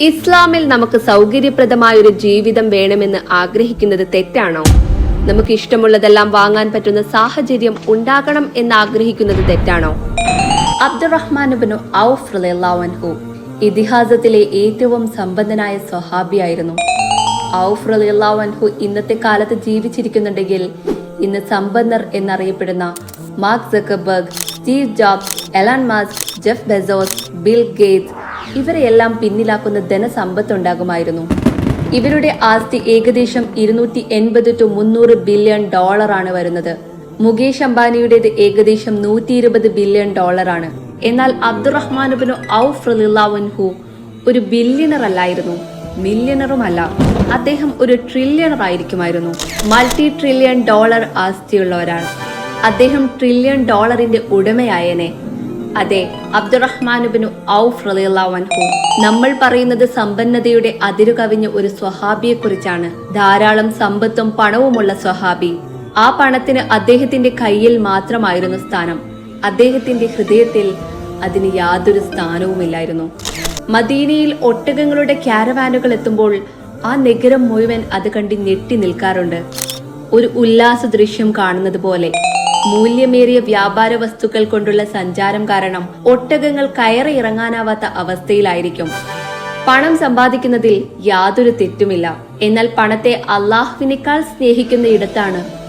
ഇസ്ലാമിൽ നമുക്ക് സൗകര്യപ്രദമായ ഒരു ജീവിതം വേണമെന്ന് ആഗ്രഹിക്കുന്നത് തെറ്റാണോ? നമുക്ക് ഇഷ്ടമുള്ളതെല്ലാം വാങ്ങാൻ പറ്റുന്ന സാഹചര്യം ഉണ്ടാകണം എന്ന് ആഗ്രഹിക്കുന്നത് തെറ്റാണോ അബ്ദുറഹ്മാനുബിനു ഔഫ് ഇതിഹാസത്തിലെ ഏറ്റവും സമ്പന്നനായ സ്വഹാബിയായിരുന്നു. ഔഫ് റളിയല്ലാഹു ഇന്നത്തെ കാലത്ത് ജീവിച്ചിരിക്കുന്നുണ്ടെങ്കിൽ ഇന്ന് സമ്പന്നർ എന്നറിയപ്പെടുന്ന Mark Zuckerberg Steve Jobs Elon Musk Jeff Bezos Bill Gates ഇവരെയെല്ലാം പിന്നിലാക്കുന്ന ധനസമ്പത്തുണ്ടാകുമായിരുന്നു. ഇവരുടെ ആസ്തി ഏകദേശം ഇരുന്നൂറ്റി എൺപത് ടു മുന്നൂറ് ബില്യൺ ഡോളറാണ് വരുന്നത്. മുകേഷ് അംബാനിയുടേത് ഏകദേശം നൂറ്റി ഇരുപത് ബില്യൺ ഡോളറാണ് എന്നാൽ അബ്ദുറഹ്മാനുബിനു ഔഫ് റലിള്ളാവൻഹു ഒരു ബില്യണർ അല്ലായിരുന്നു. മില്യണറുമല്ല അദ്ദേഹം ഒരു ട്രില്യണർ ആയിരിക്കുമായിരുന്നു. മൾട്ടി ട്രില്യൺ ഡോളർ ആസ്തിയുള്ളവരാണ്. അദ്ദേഹം ട്രില്യൺ ഡോളറിന്റെ ഉടമയായനെ അതെ അബ്ദുറഹ്മാനുബിനു ഔഫ് റളിയല്ലാഹു നമ്മൾ പറയുന്നത് സമ്പന്നതയുടെ അതിരു കവിഞ്ഞ ഒരു സ്വഹാബിയെക്കുറിച്ചാണ്. ധാരാളം സമ്പത്തും പണവുമുള്ള സ്വഹാബി. ആ പണത്തിന് അദ്ദേഹത്തിന്റെ കയ്യിൽ മാത്രമായിരുന്നു സ്ഥാനം. അദ്ദേഹത്തിന്റെ ഹൃദയത്തിൽ അതിന് യാതൊരു സ്ഥാനവുമില്ലായിരുന്നു. മദീനയിൽ ഒട്ടകങ്ങളുടെ ക്യാരവാനുകൾ എത്തുമ്പോൾ ആ നഗരം മുഴുവൻ അത് കണ്ട് ഞെട്ടി നിൽക്കാറുണ്ട്. ഒരു ഉല്ലാസ ദൃശ്യം കാണുന്നത് പോലെ മൂല്യമേറിയ വ്യാപാര വസ്തുക്കൾ കൊണ്ടുള്ള സഞ്ചാരം കാരണം ഒട്ടകങ്ങൾ കയറി ഇറങ്ങാനാവാത്ത അവസ്ഥയിലായിരിക്കും. പണം സമ്പാദിക്കുന്നതിൽ യാതൊരു തെറ്റുമില്ല. എന്നാൽ പണത്തെ അള്ളാഹുവിനേക്കാൾ സ്നേഹിക്കുന്ന ഇടത്താണ്